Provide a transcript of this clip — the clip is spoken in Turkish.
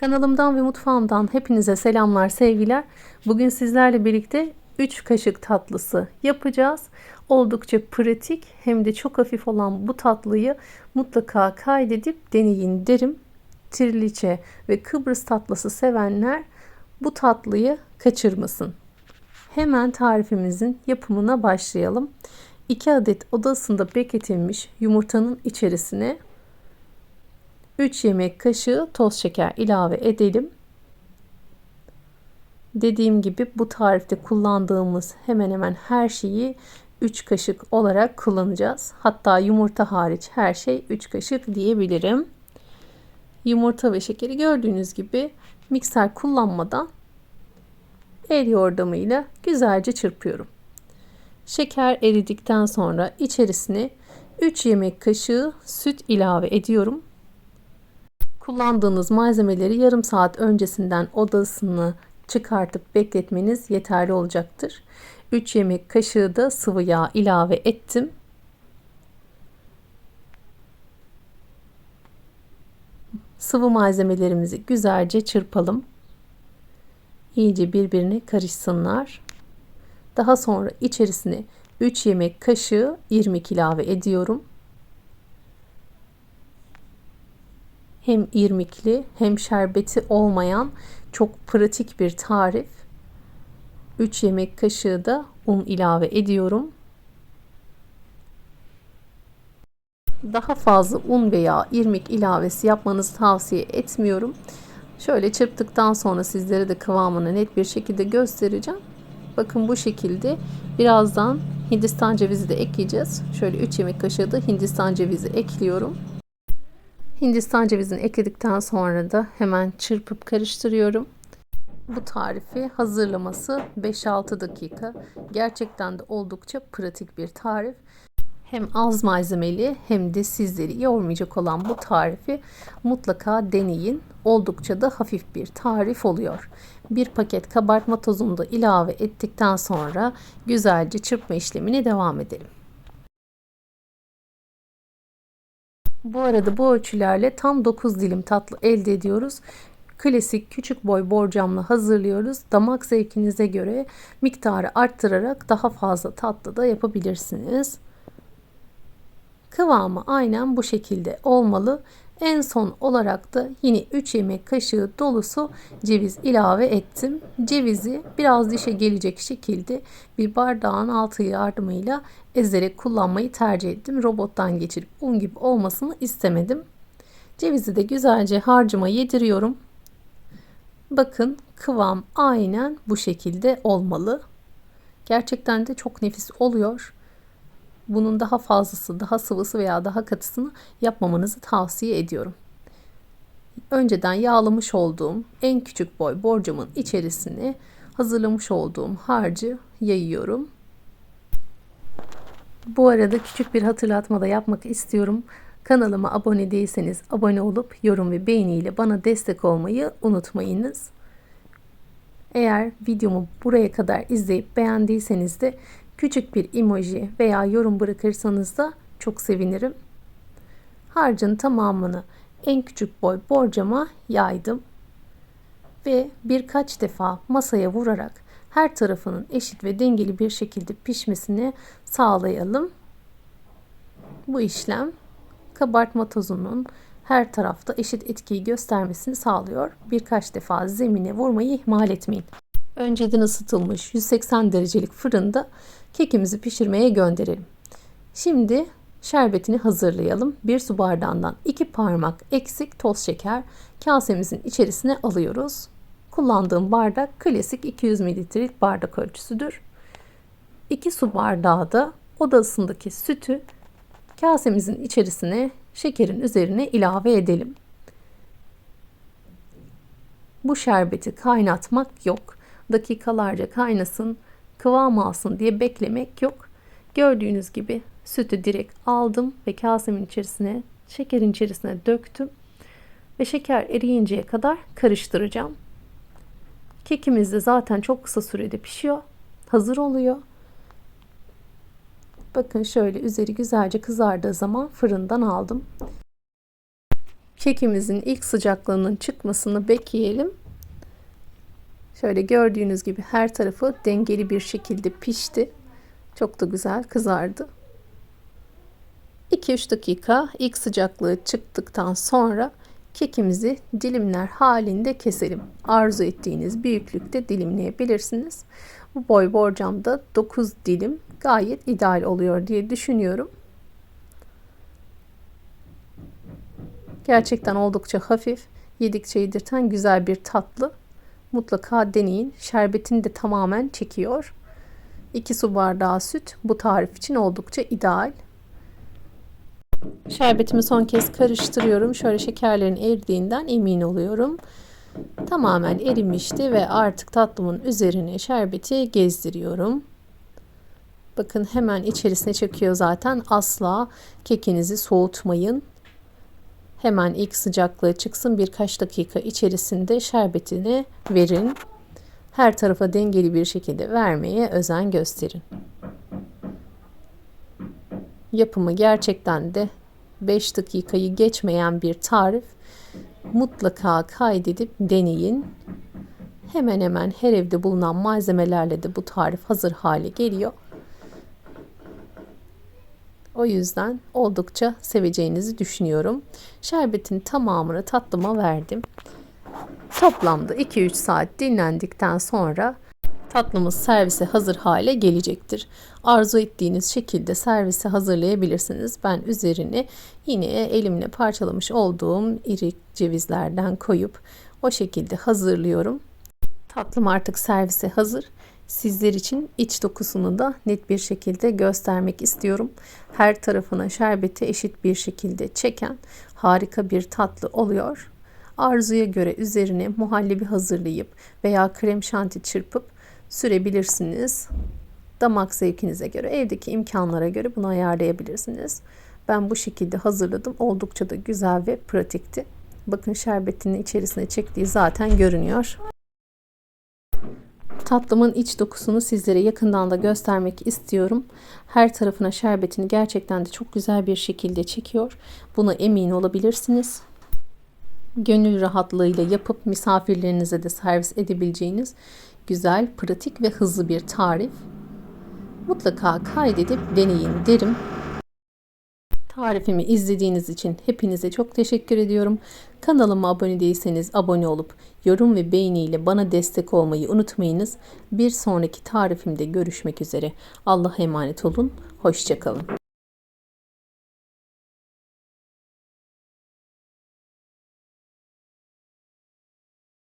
Kanalımdan ve mutfağımdan hepinize selamlar, sevgiler. Bugün sizlerle birlikte 3 kaşık tatlısı yapacağız. Oldukça pratik hem de çok hafif olan bu tatlıyı mutlaka kaydedip deneyin derim. Triliçe ve Kıbrıs tatlısı sevenler bu tatlıyı kaçırmasın. Hemen tarifimizin yapımına başlayalım. 2 adet oda ısısında bekletilmiş yumurtanın içerisine 3 yemek kaşığı toz şeker ilave edelim. Dediğim gibi bu tarifte kullandığımız hemen hemen her şeyi 3 kaşık olarak kullanacağız. Hatta yumurta hariç her şey 3 kaşık diyebilirim. Yumurta ve şekeri gördüğünüz gibi mikser kullanmadan el yordamıyla güzelce çırpıyorum. Şeker eridikten sonra içerisine 3 yemek kaşığı süt ilave ediyorum. Kullandığınız malzemeleri yarım saat öncesinden odasını çıkartıp bekletmeniz yeterli olacaktır. 3 yemek kaşığı da sıvı yağ ilave ettim. Sıvı malzemelerimizi güzelce çırpalım. İyice birbirine karışsınlar. Daha sonra içerisine 3 yemek kaşığı irmik ilave ediyorum. Hem irmikli hem şerbeti olmayan çok pratik bir tarif. 3 yemek kaşığı da un ilave ediyorum. Daha fazla un veya irmik ilavesi yapmanızı tavsiye etmiyorum. Şöyle çırptıktan sonra sizlere de kıvamını net bir şekilde göstereceğim. Bakın bu şekilde birazdan Hindistan cevizi de ekleyeceğiz. Şöyle 3 yemek kaşığı da Hindistan cevizi ekliyorum. Hindistan cevizini ekledikten sonra da hemen çırpıp karıştırıyorum. Bu tarifi hazırlaması 5-6 dakika. Gerçekten de oldukça pratik bir tarif. Hem az malzemeli hem de sizleri yormayacak olan bu tarifi mutlaka deneyin. Oldukça da hafif bir tarif oluyor. Bir paket kabartma tozunu da ilave ettikten sonra güzelce çırpma işlemine devam edelim. Bu arada bu ölçülerle tam 9 dilim tatlı elde ediyoruz. Klasik küçük boy borcamla hazırlıyoruz. Damak zevkinize göre miktarı arttırarak daha fazla tatlı da yapabilirsiniz. Kıvamı aynen bu şekilde olmalı. En son olarak da yine 3 yemek kaşığı dolusu ceviz ilave ettim. Cevizi biraz dişe gelecek şekilde bir bardağın altı yardımıyla ezerek kullanmayı tercih ettim. Robottan geçirip un gibi olmasını istemedim. Cevizi de güzelce harcıma yediriyorum. Bakın kıvam aynen bu şekilde olmalı. Gerçekten de çok nefis oluyor bunun daha fazlası, daha sıvısı veya daha katısını yapmamanızı tavsiye ediyorum. Önceden yağlamış olduğum en küçük boy borcamın içerisine hazırlamış olduğum harcı yayıyorum. Bu arada küçük bir hatırlatma da yapmak istiyorum. Kanalıma abone değilseniz abone olup yorum ve beğeniyle bana destek olmayı unutmayınız. Eğer videomu buraya kadar izleyip beğendiyseniz de Küçük bir emoji veya yorum bırakırsanız da çok sevinirim. Harcın tamamını en küçük boy borcama yaydım ve birkaç defa masaya vurarak her tarafının eşit ve dengeli bir şekilde pişmesini sağlayalım. Bu işlem kabartma tozunun her tarafta eşit etkiyi göstermesini sağlıyor. Birkaç defa zemine vurmayı ihmal etmeyin. Önceden ısıtılmış 180 derecelik fırında kekimizi pişirmeye gönderelim. Şimdi şerbetini hazırlayalım. Bir su bardağından iki parmak eksik toz şeker kasemizin içerisine alıyoruz. Kullandığım bardak klasik 200 mililitrelik bardak ölçüsüdür. 2 su bardağı da odasındaki sütü kasemizin içerisine şekerin üzerine ilave edelim. Bu şerbeti kaynatmak yok. Dakikalarca kaynasın kıvam alsın diye beklemek yok. Gördüğünüz gibi sütü direkt aldım ve kasemin içerisine şekerin içerisine döktüm ve şeker eriyinceye kadar karıştıracağım. Kekimiz de zaten çok kısa sürede pişiyor. Hazır oluyor. Bakın şöyle üzeri güzelce kızardığı zaman fırından aldım. Kekimizin ilk sıcaklığının çıkmasını bekleyelim. Şöyle gördüğünüz gibi her tarafı dengeli bir şekilde pişti. Çok da güzel kızardı. 2-3 dakika ilk sıcaklığı çıktıktan sonra kekimizi dilimler halinde keselim. Arzu ettiğiniz büyüklükte dilimleyebilirsiniz. Bu boy borcamda 9 dilim gayet ideal oluyor diye düşünüyorum. Gerçekten oldukça hafif, yedikçe yedirten güzel bir tatlı. Mutlaka deneyin. Şerbetini de tamamen çekiyor. 2 su bardağı süt bu tarif için oldukça ideal. Şerbetimi son kez karıştırıyorum. Şöyle şekerlerin eridiğinden emin oluyorum. Tamamen erimişti ve artık tatlımın üzerine şerbeti gezdiriyorum. Bakın hemen içerisine çekiyor zaten. Asla kekinizi soğutmayın. Hemen ilk sıcaklığı çıksın birkaç dakika içerisinde şerbetini verin. Her tarafa dengeli bir şekilde vermeye özen gösterin. Yapımı gerçekten de 5 dakikayı geçmeyen bir tarif. Mutlaka kaydedip deneyin. Hemen hemen her evde bulunan malzemelerle de bu tarif hazır hale geliyor. O yüzden oldukça seveceğinizi düşünüyorum. Şerbetin tamamını tatlıma verdim. Toplamda 2-3 saat dinlendikten sonra tatlımız servise hazır hale gelecektir. Arzu ettiğiniz şekilde servise hazırlayabilirsiniz. Ben üzerine yine elimle parçalamış olduğum iri cevizlerden koyup o şekilde hazırlıyorum. Tatlım artık servise hazır. Sizler için iç dokusunu da net bir şekilde göstermek istiyorum. Her tarafına şerbeti eşit bir şekilde çeken harika bir tatlı oluyor. Arzuya göre üzerine muhallebi hazırlayıp veya krem şanti çırpıp sürebilirsiniz. Damak zevkinize göre, evdeki imkanlara göre bunu ayarlayabilirsiniz. Ben bu şekilde hazırladım. Oldukça da güzel ve pratikti. Bakın şerbetinin içerisine çektiği zaten görünüyor. Tatlımın iç dokusunu sizlere yakından da göstermek istiyorum. Her tarafına şerbetini gerçekten de çok güzel bir şekilde çekiyor. Buna emin olabilirsiniz. Gönül rahatlığıyla yapıp misafirlerinize de servis edebileceğiniz güzel, pratik ve hızlı bir tarif. Mutlaka kaydedip deneyin derim. Tarifimi izlediğiniz için hepinize çok teşekkür ediyorum. Kanalıma abone değilseniz abone olup yorum ve beğeniyle bana destek olmayı unutmayınız. Bir sonraki tarifimde görüşmek üzere. Allah'a emanet olun. Hoşçakalın.